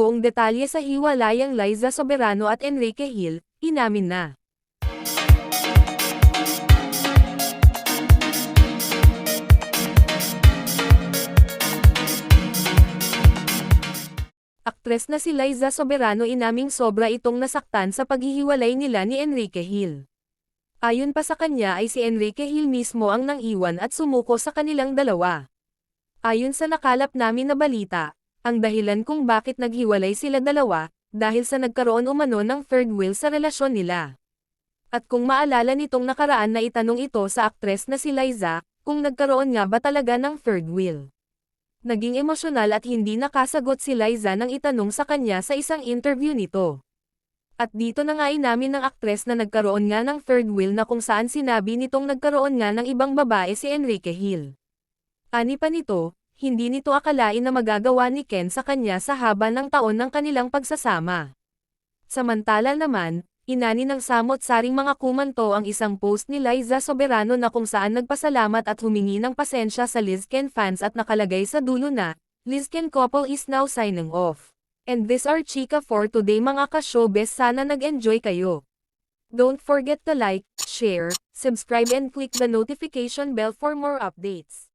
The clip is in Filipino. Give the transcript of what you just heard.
buong detalye sa hiwalayang Liza Soberano at Enrique Hill, inamin na. Aktres na si Liza Soberano inaming sobra itong nasaktan sa paghihiwalay nila ni Enrique Hill. Ayon pa sa kanya ay si Enrique Hill mismo ang nang iwan at sumuko sa kanilang dalawa. Ayon sa nakalap namin na balita, ang dahilan kung bakit naghiwalay sila dalawa, dahil sa nagkaroon umano ng third wheel sa relasyon nila. At kung maalala nitong nakaraan na itanong ito sa aktres na si Liza, kung nagkaroon nga ba talaga ng third wheel. Naging emosyonal at hindi nakasagot si Liza nang itanong sa kanya sa isang interview nito. At dito na nga inamin ng aktres na nagkaroon nga ng third wheel na kung saan sinabi nitong nagkaroon nga ng ibang babae si Enrique Hill. Ani pa nito, hindi nito akalain na magagawa ni Ken sa kanya sa haba ng taon ng kanilang pagsasama. Samantala naman, inani ng samot-saring mga kumanto ang isang post ni Liza Soberano na kung saan nagpasalamat at humingi ng pasensya sa Liz Ken fans at nakalagay sa dulo na, Liz Ken couple is now signing off. And this are chika for today mga ka-showbiz sana nag-enjoy kayo. Don't forget to like, share, subscribe and click the notification bell for more updates.